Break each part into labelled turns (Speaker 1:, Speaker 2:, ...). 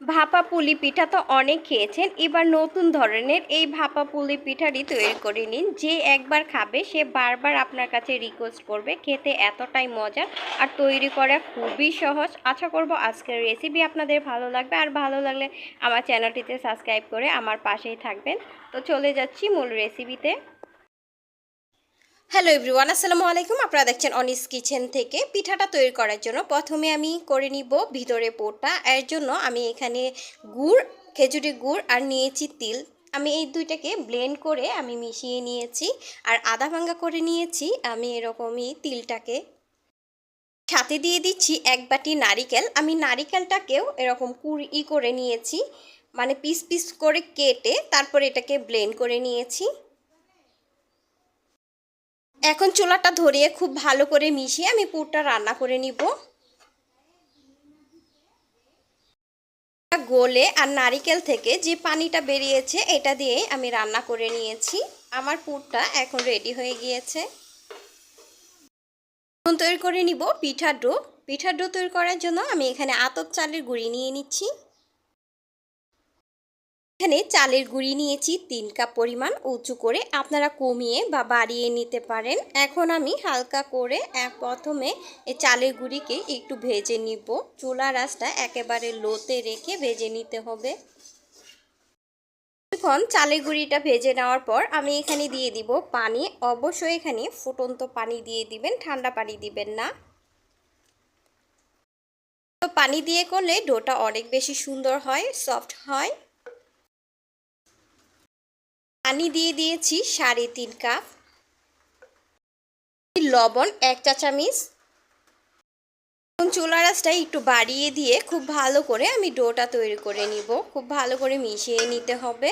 Speaker 1: ভাপা পুলি পিঠা তো অনেক খেয়েছেন। এবার নতুন ধরনের এই ভাপা পুলি পিঠাটি তৈরি করে নিন। যে একবার খাবে, সে বারবার আপনার কাছে রিকোয়েস্ট করবে, খেতে এতটাই মজার আর তৈরি করা খুবই সহজ। আশা করব আজকের রেসিপি আপনাদের ভালো লাগবে। আর ভালো লাগলে আমার চ্যানেলটিতে সাবস্ক্রাইব করে আমার পাশেই থাকবেন। তো চলে যাচ্ছি মূল রেসিপিতে হ্যালো এভরিওয়ান আসসালামু আলাইকুম। আপনারা দেখছেন অনিস কিচেন থেকে পিঠাটা তৈরি করার জন্য। প্রথমে আমি করে নিব ভিতরে পোটা। এর জন্য আমি এখানে গুড় খেজুরি গুড় আর নিয়েছি তিল। আমি এই দুইটাকে ব্লেন্ড করে আমি মিশিয়ে নিয়েছি আর আদা ভাঙ্গা করে নিয়েছি। আমি এরকমই তিলটাকে। সাথে দিয়ে দিচ্ছি এক বাটি নারিকেল। আমি নারিকেলটাকেও এরকম কুড়ি করে নিয়েছি। মানে পিস পিস করে কেটে তারপর এটাকে ব্লেন্ড করে নিয়েছি। এখন চুলাটা ধরিয়ে খুব ভালো করে মিশিয়ে আমি পুরটা রান্না করে নিব। গোলে আর নারিকেল থেকে যে পানিটা বেরিয়েছে, এটা দিয়ে আমি রান্না করে নিয়েছি। আমার পুরটা এখন রেডি হয়ে গিয়েছে। এখন তৈরি করে নিব পিঠা ডো। পিঠা ডো তৈরি করার জন্য আমি এখানে আতপ চালের গুঁড়ি নিয়ে নিচ্ছি। এখানে চালের গুঁড়ি নিয়েছি, তিন কাপ পরিমাণ। উঁচু করে আপনারা কমিয়ে বা বাড়িয়ে নিতে পারেন। এখন আমি হালকা করে প্রথমে চালের গুঁড়িকে একটু ভেজে নিব। চুলা রাসটা একেবারে লোতে রেখে ভেজে নিতে হবে। এখন চালের গুঁড়িটা ভেজে নেওয়ার পর আমি এখানে দিয়ে দিব পানি। অবশ্যই এখানে ফুটন্ত পানি দিয়ে দিবেন, ঠান্ডা পানি দিবেন না। তো পানি দিয়ে করলে ডোটা অনেক বেশি সুন্দর হয়, সফট হয়। পানি দিয়ে দিয়েছি সাড়ে তিন কাপ। লবণ এক চা চামিচ চুলা রাসটা একটু বাড়িয়ে দিয়ে খুব ভালো করে আমি ডোটা তৈরি করে নিব। খুব ভালো করে মিশিয়ে নিতে হবে।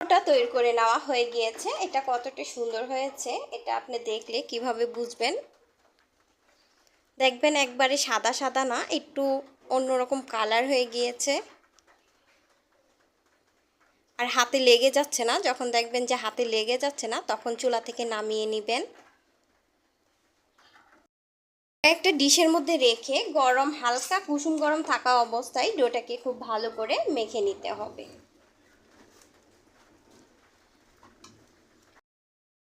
Speaker 1: ডোটা তৈরি করে নেওয়া হয়ে গিয়েছে। এটা কতটা সুন্দর হয়েছে, এটা আপনি দেখলে কীভাবে বুঝবেন? দেখবেন একবারে সাদা সাদা না, একটু অন্যরকম কালার হয়ে গিয়েছে। আর হাতে লেগে যাচ্ছে না, যখন দেখবেন যে হাতে লেগে যাচ্ছে না, তখন চুলা থেকে নামিয়ে নেবেন। একটা ডিশের মধ্যে রেখে গরম, হালকা কুসুম গরম থাকা অবস্থায় ডোটাকে খুব ভালো করে মেখে নিতে হবে।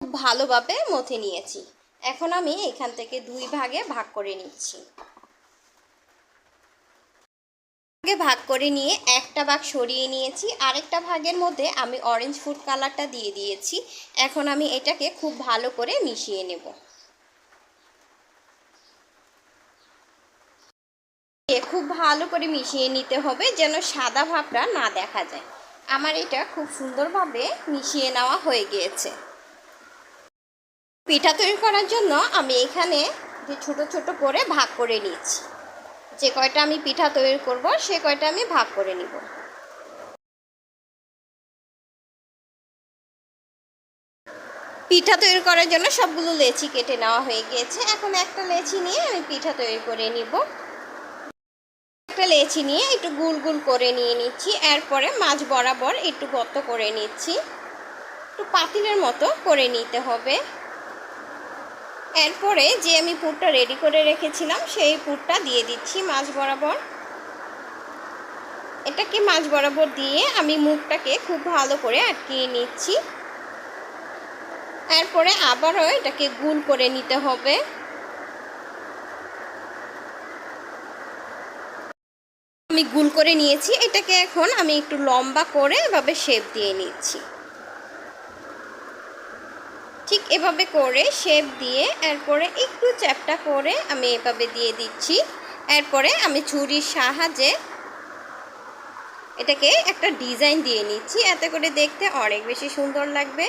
Speaker 1: খুব ভালোভাবে মথে নিয়েছি। এখন আমি এখান থেকে দুই ভাগে ভাগ করে নিচ্ছি। ভাগে ভাগ করে নিয়ে একটা ভাগ সরিয়ে নিয়েছি। আরেকটা ভাগের মধ্যে আমি অরেঞ্জ ফুড কালারটা দিয়ে দিয়েছি। এখন আমি এটাকে খুব ভালো করে মিশিয়ে নেব। খুব ভালো করে মিশিয়ে নিতে হবে যেন সাদা ভাবটা না দেখা যায়। আমার এটা খুব সুন্দরভাবে মিশিয়ে নেওয়া হয়ে গিয়েছে। পিঠা তৈরি করার জন্য আমি এখানে যে ছোট ছোট করে ভাগ করে নিচ্ছি যে কয়টা আমি পিঠা তৈরি করব, সে কয়টা আমি ভাগ করে নিব। পিঠা তৈরি করার জন্য সবগুলো লেচি কেটে নেওয়া হয়ে গিয়েছে। এখন একটা লেচি নিয়ে আমি পিঠা তৈরি করে নিব। একটা লেচি নিয়ে একটু গুল গুল করে নিয়ে নিচ্ছি। এরপরে মাছ বরাবর একটু গর্ত করে নিচ্ছি। একটু পাতিলের মতো করে নিতে হবে। এরপরে যে আমি পুরটা রেডি করে রেখেছিলাম, সেই পুরটা দিয়ে দিচ্ছি মাছ বরাবর। এটাকে মাছ বরাবর দিয়ে আমি মুখটাকে খুব ভালো করে আটকিয়ে নিচ্ছি। এরপরে আবারও এটাকে গুল করে নিতে হবে। আমি গুল করে নিয়েছি, এটাকে এখন আমি একটু লম্বা করে এভাবে শেপ দিয়ে নিচ্ছি। ঠিক এভাবে করে শেপ দিয়ে এরপরে একটু চ্যাপটা করে আমি এভাবে দিয়ে দিচ্ছি। এরপরে আমি ছুরির সাহায্যে এটাকে একটা ডিজাইন দিয়ে নিচ্ছি। এতে করে দেখতে অনেক বেশি সুন্দর লাগবে।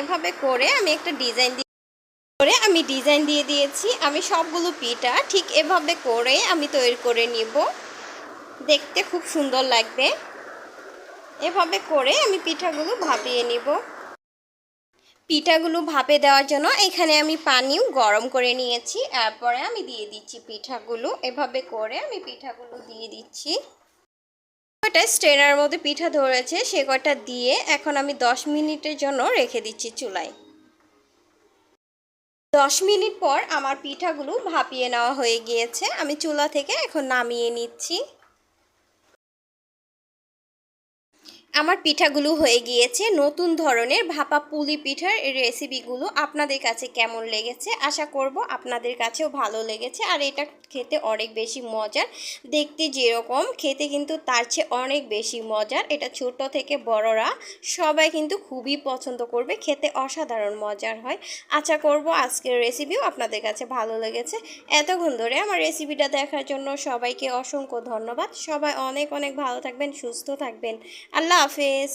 Speaker 1: এভাবে করে আমি একটা ডিজাইন দিয়ে করে আমি ডিজাইন দিয়ে দিয়েছি। আমি সবগুলো পিঠা ঠিক এভাবে করে আমি তৈরি করে নিব। দেখতে খুব সুন্দর লাগবে। এভাবে করে আমি পিঠাগুলো ভাপিয়ে নিব। পিঠাগুলো ভাপে দেওয়ার জন্য এখানে আমি পানিও গরম করে নিয়েছি। এরপরে আমি দিয়ে দিচ্ছি পিঠাগুলো। এভাবে করে আমি পিঠাগুলো দিয়ে দিচ্ছি। কয়টা স্ট্রেনার মধ্যে পিঠা ধরেছে, সে কটা দিয়ে এখন আমি দশ মিনিটের জন্য রেখে দিচ্ছি চুলায়। দশ মিনিট পর আমার পিঠাগুলো ভাপিয়ে নেওয়া হয়ে গিয়েছে। আমি চুলা থেকে এখন নামিয়ে নিচ্ছি। আমার পিঠাগুলো হয়ে গিয়েছে। নতুন ধরনের ভাপা পুলি পিঠার রেসিপিগুলো আপনাদের কাছে কেমন লেগেছে? আশা করব আপনাদের কাছেও ভালো লেগেছে। আর এটা খেতে অনেক বেশি মজার। দেখতে যেরকম, খেতে কিন্তু তার চেয়ে অনেক বেশি মজার। এটা ছোট থেকে বড়রা সবাই কিন্তু খুবই পছন্দ করবে। খেতে অসাধারণ মজার হয়। আশা করব আজকের রেসিপিও আপনাদের কাছে ভালো লেগেছে। এতক্ষণ ধরে আমার রেসিপিটা দেখার জন্য সবাইকে অসংখ্য ধন্যবাদ। সবাই অনেক অনেক ভালো থাকবেন, সুস্থ থাকবেন। আল্লাহ হাফেজ